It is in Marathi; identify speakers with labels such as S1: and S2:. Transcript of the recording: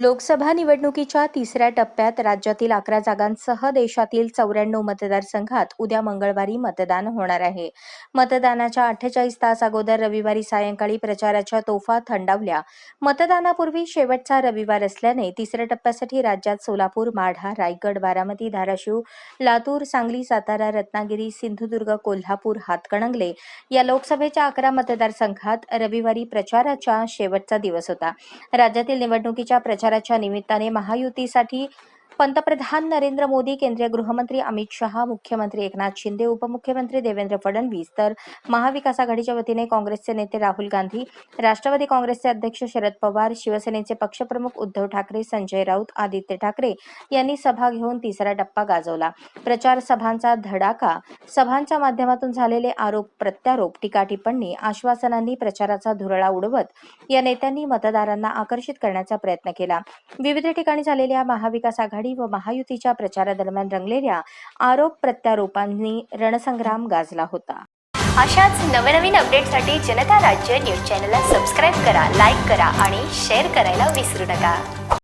S1: लोकसभा निवडणुकीच्या तिसऱ्या टप्प्यात राज्यातील अकरा जागांसह देशातील चौऱ्याण्णव मतदारसंघात उद्या मंगळवारी मतदान होणार आहे. मतदानाच्या अठ्ठेचाळीस तास अगोदर रविवारी सायंकाळी प्रचाराच्या तोफा थंडावल्या. मतदानापूर्वी शेवटचा रविवार असल्याने तिसऱ्या टप्प्यासाठी राज्यात सोलापूर माढा रायगड बारामती धाराशिव लातूर सांगली सातारा रत्नागिरी सिंधुदुर्ग कोल्हापूर हातकणंगले या लोकसभेच्या अकरा मतदारसंघात रविवारी प्रचाराचा शेवटचा दिवस होता. राज्यातील निवडणुकीच्या प्रचार प्रचाराच्या निमित्ताने महायुतीसाठी पंतप्रधान नरेंद्र मोदी केंद्रीय गृहमंत्री अमित शहा मुख्यमंत्री एकनाथ शिंदे उपमुख्यमंत्री देवेंद्र फडणवीस तर महाविकास आघाडीच्या वतीने काँग्रेसचे नेते राहुल गांधी राष्ट्रवादी काँग्रेसचे अध्यक्ष शरद पवार शिवसेनेचे पक्षप्रमुख उद्धव ठाकरे संजय राऊत आदित्य ठाकरे यांनी सभा घेऊन तिसरा टप्पा गाजवला. प्रचार सभांचा धडाका सभांच्या माध्यमातून झालेले आरोप प्रत्यारोप टीका टिप्पणी आश्वासनांनी प्रचाराचा धुरळा उडवत या नेत्यांनी मतदारांना आकर्षित करण्याचा प्रयत्न केला. विविध ठिकाणी झालेल्या महाविकास आघाडी व महायुतीच्या प्रचारादरम्यान रंगलेल्या आरोप प्रत्यारोपांनी रणसंग्राम गाजला होता.
S2: अशाच नवनवीन अपडेटसाठी जनता राज्य न्यूज चॅनलला सबस्क्राईब करा लाईक करा आणि शेअर करायला विसरू नका.